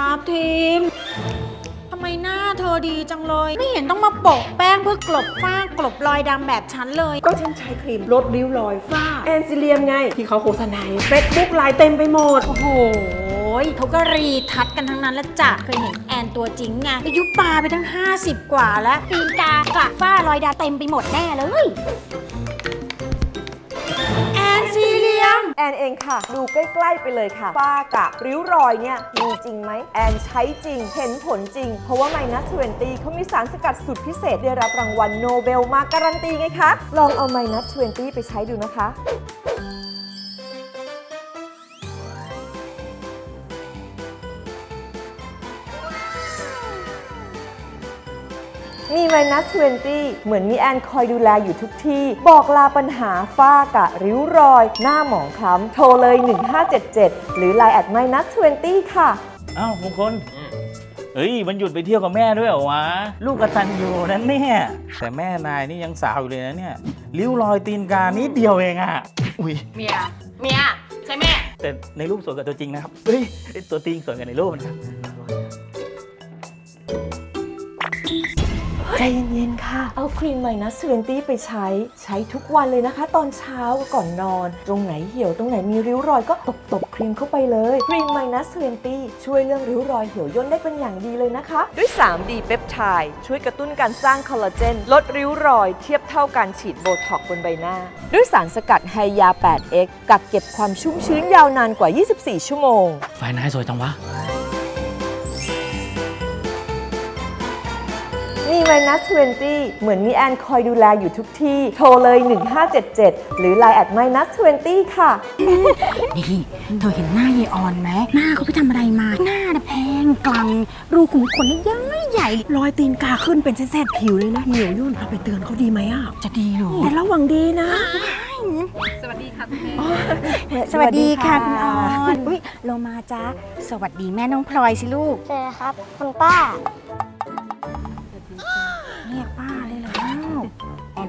ทับทิมทำไมหน้าเธอดีจังเลย ไม่เห็นต้องมาโปะแป้งเพื่อกลบฝ้ากลบรอยดำแบบฉันเลย ก็ฉันใช้ครีมลดริ้วรอยฝ้า แอนซิเลียมไง ที่เขาโฆษณาเฟซบุ๊กไลน์เต็มไปหมด โอ้โหเขาก็รีทัดกันทั้งนั้นแล้วจ้ะเคยเห็นแอนตัวจริงไงอายุปลาไปทั้ง 50 กว่าแล้วตีนกากระฝ้ารอยดาเต็มไปหมดแน่เลย แอนเองค่ะ ดูใกล้ๆไปเลยค่ะฝ้ากระริ้วรอยเนี่ยมีจริงไหมแอนใช้จริง เห็นผลจริง เพราะว่าไมนัสเวนตี้เขามีสารสกัดสุดพิเศษได้รับรางวัลโนเบลมาการันตีไงคะ ลองเอาไมนัสเวนตี้ไปใช้ดูนะคะ มี Minus 20เหมือนมีแอนคอยดูแลอยู่ทุกที่ บอกลาปัญหาฝ้ากระริ้วรอย หน้าหมองคล้ำ โทรเลย 1577 หรือ Line at Minus 20ค่ะ อ้าวมงคลเฮ้ยมันหยุดไปเที่ยวกับแม่ด้วยเหรอวะ ลูกกตันอยู่นั่นเนี่ยแต่แม่นายนี่ยังสาวอยู่เลยนะเนี่ยริ้วรอยตีนกานิดเดียวเองอะอุ้ยเมีย เมีย ใช่แม่ แต่ในรูปสวยกว่าตัวจริงนะครับเฮ้ยตัวจริงสวยกว่าในรูปนะครับ ใจเย็นๆค่ะ เอาครีม Minus 20ไปใช้ ใช้ทุกวันเลยนะคะ ตอนเช้าก่อนนอน ตรงไหนเหี่ยวตรงไหนมีริ้วรอยก็ตบๆครีมเข้าไปเลยครีม Minus 20ช่วยเรื่องริ้วรอยเหี่ยวย่นได้เป็นอย่างดีเลยนะคะ ด้วย 3D เปปไทด์ช่วยกระตุ้นการสร้างคอลลาเจน ลดริ้วรอย เทียบเท่าการฉีดโบท็อกซ์บนใบหน้า ด้วยสารสกัดไฮยา 8X กักเก็บความชุ่มชื้นยาวนานกว่า 24 ชั่วโมง ไฟนายสวยจังวะ มี Minus 20 เหมือนมีแอนคอยดูแลอยู่ทุกที่ โทรเลย 1577 หรือ Line at Minus 20 ค่ะ นี่เธอเห็นหน้ายายออนไหม หน้าเขาไปทำอะไรมา หน้าน่ะแพงกลัง รูขุมขนนี่ย้อยใหญ่ รอยตีนกาขึ้นเป็นเส้นๆผิวเลยนะเหี่ยวย่นเอาไปเตือนเขาดีไหมอะ จะดีเหรอแต่ระวังดีนะ สวัสดีค่ะคุณสวัสดีค่ะคุณออนอุ้ยโลมาจ้าสวัสดีแม่น้องพลอยสิลูก เจอครับ คุณป้า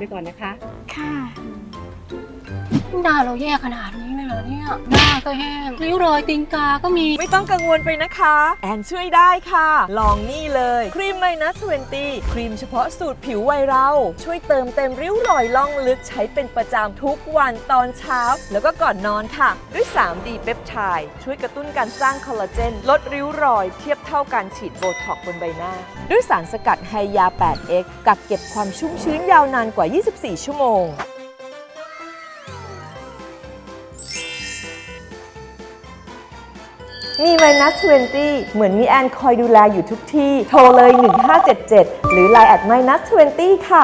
ไปก่อนนะคะ ค่ะ หน้าเราแย่ขนาดนี้เลยเหรอเนี่ย หน้าก็แห้งริ้วรอยตีนกาก็มีไม่ต้องกังวลไปนะคะ แอนช่วยได้ค่ะ ลองนี่เลยครีม Minus 20 ครีมเฉพาะสูตรผิววัยเรา ช่วยเติมเต็มริ้วรอยล่องลึกใช้เป็นประจำทุกวันตอนเช้า แล้วก็ก่อนนอนค่ะ ด้วย 3D เปปไทด์ช่วยกระตุ้นการสร้างคอลลาเจน ลดริ้วรอย เทียบเท่าการฉีดโบท็อกบนใบหน้า ด้วยสารสกัดไฮยา 8X กักเก็บความชุ่มชื้นยาวนานกว่า 24 ชั่วโมง มี Minus 20 เหมือนมีแอนคอยดูแลอยู่ทุกที่ โทรเลย 1577 หรือ Line at Minus 20ค่ะ